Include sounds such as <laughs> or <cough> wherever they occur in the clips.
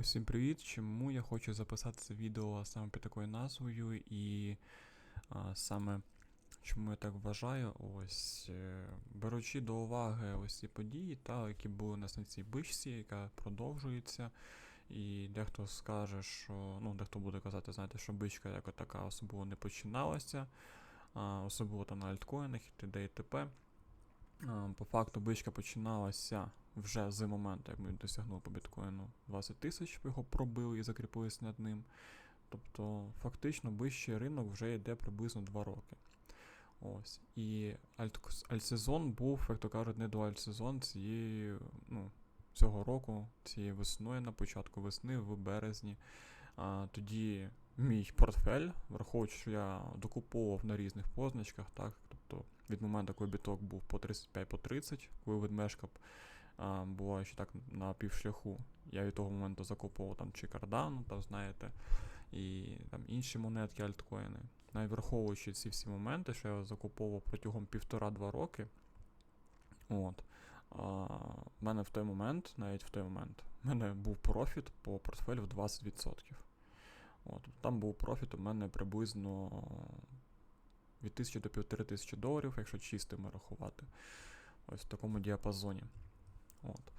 Усім привіт! Чому я хочу записати це відео саме під такою назвою і а, саме чому я так вважаю, ось е, беручи до уваги ось ці події, та, які були у нас на цій бичці, яка продовжується. І дехто скаже, що ну, дехто буде казати, знаєте, що бичка як така особливо не починалася, а, особливо там на альткоїнах і т.д. і т.п. По факту бичка починалася вже з моменту, як ми досягнули по біткоїну 20 тисяч, його пробили і закріпились над ним. Тобто, фактично, вищий ринок вже йде приблизно 2 роки. Ось. І альт- альтсезон був, як то кажуть, не до альтсезон цієї, ну, цього року, цієї весною, на початку весни, в березні. А, тоді мій портфель, враховуючи, що я докуповував на різних позначках, так, тобто від моменту, коли біток був по 35 по 30, коли ведмежка б, а, була ще так на півшляху, я від того моменту закуповував там чи Cardano, там знаєте, і там інші монетки, альткоїни. Навіть враховуючи ці всі моменти, що я закуповував протягом півтора-два роки. От. В мене в той момент, навіть в той момент, в мене був профіт по портфелю в 20%. От. Там був профіт у мене приблизно від 1000 до 1500 доларів, якщо чистими рахувати. Ось в такому діапазоні. От.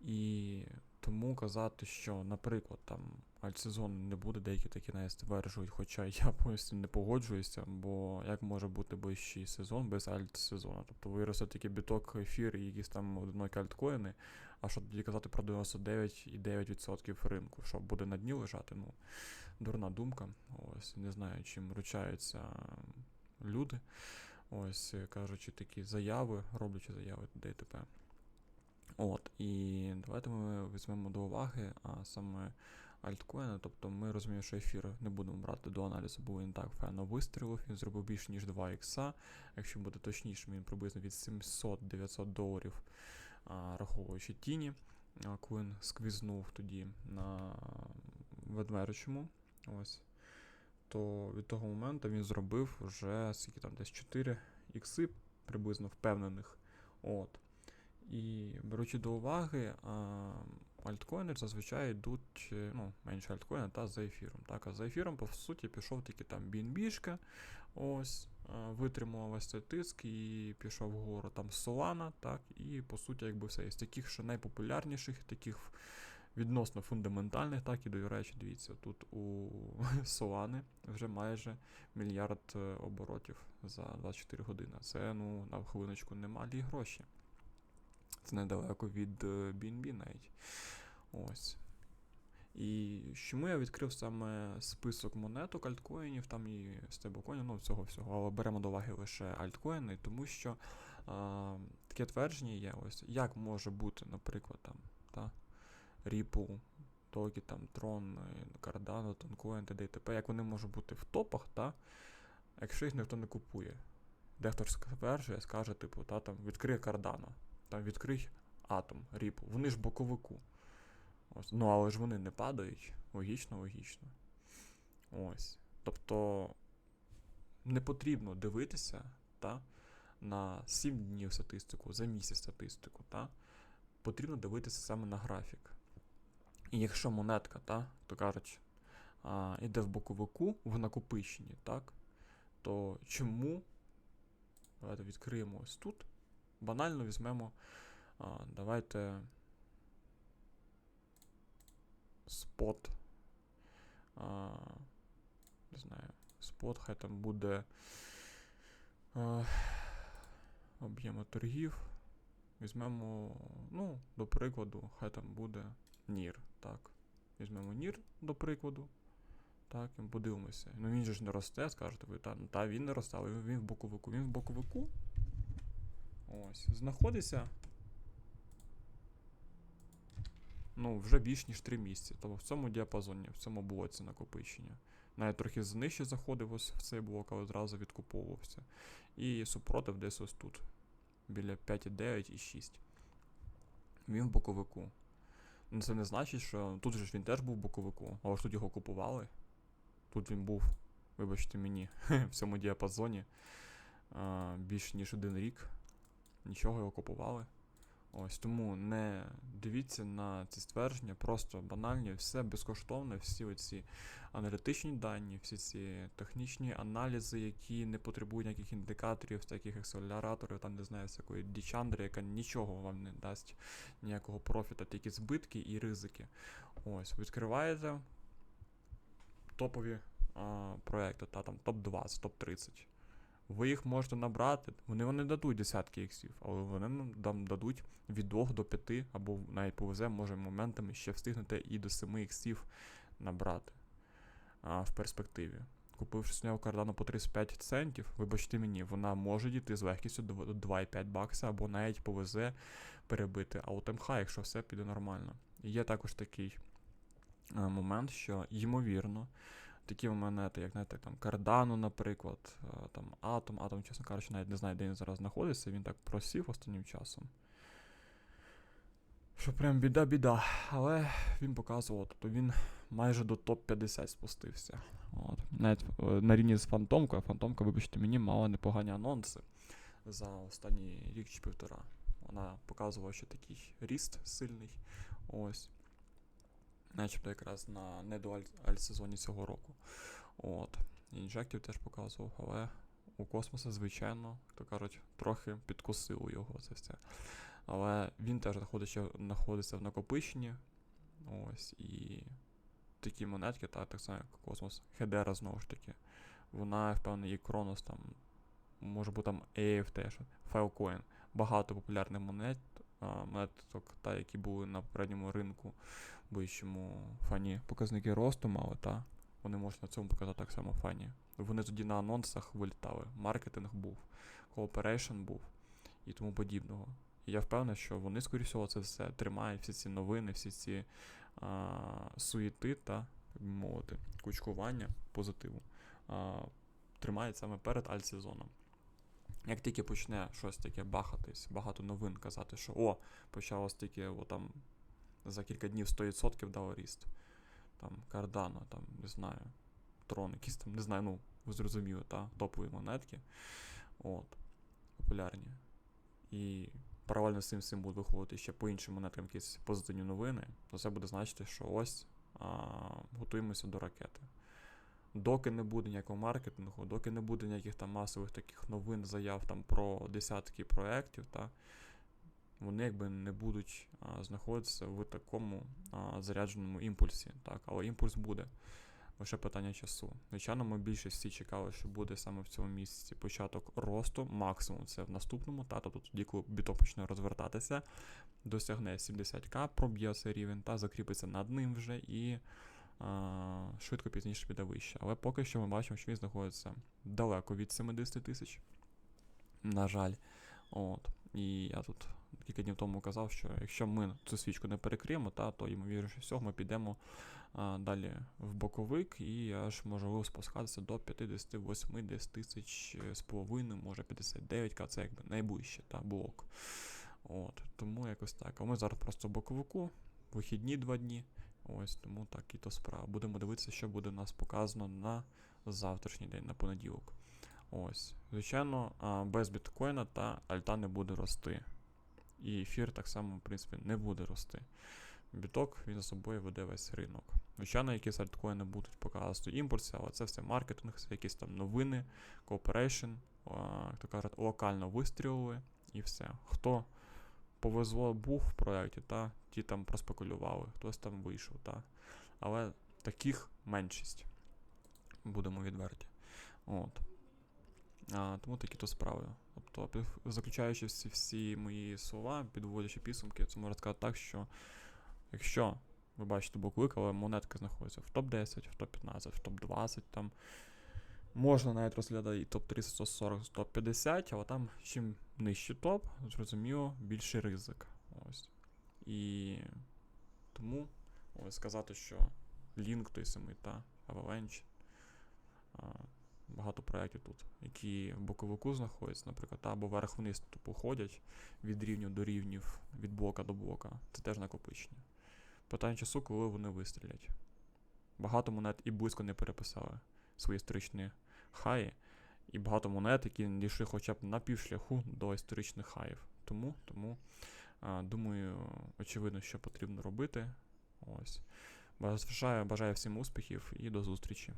І тому казати, що, наприклад, там альтсезон не буде, деякі такі навіть стверджують, хоча <laughs> я повністю не погоджуюся, бо як може бути ближчий сезон без альтсезону? Тобто виросте тільки біток, ефір і якісь там одинокі альткоїни, а що тоді казати про 99,9% ринку, що буде на дні лежати, ну, дурна думка. Ось, не знаю, чим ручаються люди. Ось, кажучи, такі заяви, роблячи заяви ДТП. От, і давайте ми візьмемо до уваги, а саме альткоїни. Тобто ми розуміємо, що ефір не будемо брати до аналізу, бо він так файно вистрілив, він зробив більше, ніж 2 ікса. Якщо буде точніше, він приблизно від 700-900 доларів, а, раховуючи тіні, коли він сквізнув тоді на ведмеричому. Ось. То від того моменту він зробив вже скільки там десь 4 ікси приблизно впевнених. От. І беручи до уваги, альткоїни зазвичай йдуть ну, менше альткоїна та за ефіром. Так, а за ефіром, по суті, пішов тільки там BNB, ось, витримала весь цей тиск і пішов вгору там Solana, так, і по суті, якби все. Із таких ще найпопулярніших, таких відносно фундаментальних, так, і до речі, дивіться, тут у <laughs> Solana вже майже мільярд е, оборотів за 24 години. Це, ну, на хвилиночку немалі гроші. Це недалеко від е, BNB навіть. Ось. І чому я відкрив саме список монеток, альткоїнів, там і стейблкоїнів, ну цього всього, але беремо до уваги лише альткоїни, тому що а, таке твердження є, ось як може бути, наприклад, там, та, Ripple, Токі, там, Tron, Cardano, Toncoin, т.д. і т.п., як вони можуть бути в топах, та, якщо їх ніхто не купує. Дехто ж стверджує, скаже, типу, та, там, відкриє Cardano там відкрий атом, Ripple. Вони ж боковику. Ось. Ну, але ж вони не падають. Логічно, логічно. Ось. Тобто не потрібно дивитися та, на 7 днів статистику, за місяць статистику. Та? Потрібно дивитися саме на графік. І якщо монетка, та, то кажуть, а, йде в боковику в накопиченні, так, то чому? Давайте відкриємо ось тут банально візьмемо. А, Давайте спот. А, Не знаю, спот, хай там буде а, об'єми торгів. Візьмемо, ну, до прикладу, хай там буде NIR. Так. Візьмемо NIR, до прикладу. Так, і подивимося. Ну він же ж не росте, скажете ви, та, та він не росте, але він в боковику. Він в боковику. Ось, знаходиться. Ну, вже більш ніж 3 місяці. Тобто в цьому діапазоні, в цьому блоці накопичення. Навіть трохи знижче заходив ось в цей блок, але одразу відкуповувався. І супротив десь ось тут. Біля 5,9 і 6. Він в боковику. Ну, це не значить, що тут же ж він теж був в боковику, але ж тут його купували. Тут він був, вибачте мені, <laughs> в цьому діапазоні більш ніж один рік. Нічого його купували. Ось тому не дивіться на ці ствердження, просто банальні, все безкоштовне, всі оці аналітичні дані, всі ці технічні аналізи, які не потребують ніяких індикаторів, таких акселераторів, там не знаю, всякої дічандри, яка нічого вам не дасть ніякого профіта, тільки збитки і ризики. Ось, відкриваєте топові а, проекти, та там топ-20, топ-30. Ви їх можете набрати, вони не дадуть десятки іксів, але вони нам дадуть від 2 до 5, або навіть повезе, може моментами ще встигнете і до 7 іксів набрати а, в перспективі. Купивши сняв кардану по 35 центів, вибачте мені, вона може дійти з легкістю до до 2,5 бакса, або навіть повезе перебити аутемха, якщо все піде нормально. Є також такий е, момент, що ймовірно, такі монети, як знаєте, там Cardano, наприклад, е, там Atom, Atom, чесно кажучи, навіть не знаю, де він зараз знаходиться, він так просів останнім часом. Що прям біда-біда. Але він показував, тобто він майже до топ-50 спустився. От. Навіть е, на рівні з фантомкою, фантомка, вибачте, мені мала непогані анонси за останній рік чи півтора. Вона показувала, що такий ріст сильний. Ось. Начебто якраз на недуаль сезоні цього року. От. Інжектів теж показував, але у космоса, звичайно, то кажуть, трохи підкосило його це все. Але він теж знаходиться в накопиченні. Ось, і такі монетки, та, так само як Космос, Хедера знову ж таки. Вона, впевнений, і Кронос там, може бути там AF теж, Filecoin. Багато популярних монет, монеток, та, які були на попередньому ринку, вищому фані показники росту мали, та. Вони можуть на цьому показати так само фані. Вони тоді на анонсах вилітали. Маркетинг був, кооперейшн був і тому подібного. І я впевнений, що вони, скоріш всього, це все тримають, всі ці новини, всі ці а, суєти та, би мовити, кучкування позитиву а, тримають саме перед альтсезоном. Як тільки почне щось таке бахатись, багато новин казати, що о, почалось тільки о, там, за кілька днів 100% дало ріст. Там Cardano, там, не знаю, Трон, якісь там, не знаю, ну, ви зрозуміли, та, топові монетки. От, популярні. І паралельно з цим всім будуть виходити ще по іншим монеткам якісь позитивні новини, то це буде значити, що ось а, готуємося до ракети. Доки не буде ніякого маркетингу, доки не буде ніяких там масових таких новин, заяв там про десятки проєктів, та, вони якби не будуть а, знаходитися в такому а, зарядженому імпульсі. Так, але імпульс буде. Лише питання часу. Звичайно, ми більше всі чекали, що буде саме в цьому місяці початок росту, максимум це в наступному, та тобто тоді, коли біток почне розвертатися, досягне 70к, проб'є цей рівень та закріпиться над ним вже і а, швидко пізніше піде вище. Але поки що ми бачимо, що він знаходиться далеко від 70 тисяч. На жаль. От. І я тут кілька днів тому казав, що якщо ми цю свічку не перекриємо, та, то ймовірніше всього ми підемо а, далі в боковик і аж можливо спускатися до 58 десь тисяч з половиною, може 59к, це якби найближче та, блок. От, тому якось так. А ми зараз просто в боковику, вихідні два дні. Ось тому так і то справа. Будемо дивитися, що буде у нас показано на завтрашній день, на понеділок. Ось. Звичайно, без біткоїна та альта не буде рости. І ефір так само, в принципі, не буде рости. Біток він за собою веде весь ринок. Звичайно, якісь альткоїни будуть показувати імпульси, але це все маркетинг, це якісь там новини, кооперейшн, як то кажуть, локально вистрілили і все. Хто повезло був в проєкті, та ті там проспекулювали, хтось там вийшов, та. Але таких меншість. Будемо відверті. От. А, тому такі то справи. Тобто, заключаючи всі, всі мої слова, підводячи підсумки, це можна сказати так, що якщо ви бачите боковик, але монетка знаходиться в топ-10, в топ-15, в топ-20, там можна навіть розглядати і топ-30, 140, топ-50, але там чим нижче топ, зрозуміло, більший ризик. Ось. І тому ось сказати, що Link той самий та Avalanche, багато проєктів тут, які в боковику знаходяться, наприклад, або вверх-вниз тупо ходять від рівню до рівнів, від блока до блока. Це теж накопичення. Питання часу, коли вони вистрілять. Багато монет і близько не переписали свої історичні хаї, і багато монет, які дійшли хоча б на півшляху до історичних хаїв. Тому, тому думаю, очевидно, що потрібно робити. Ось. Бажаю, бажаю всім успіхів і до зустрічі.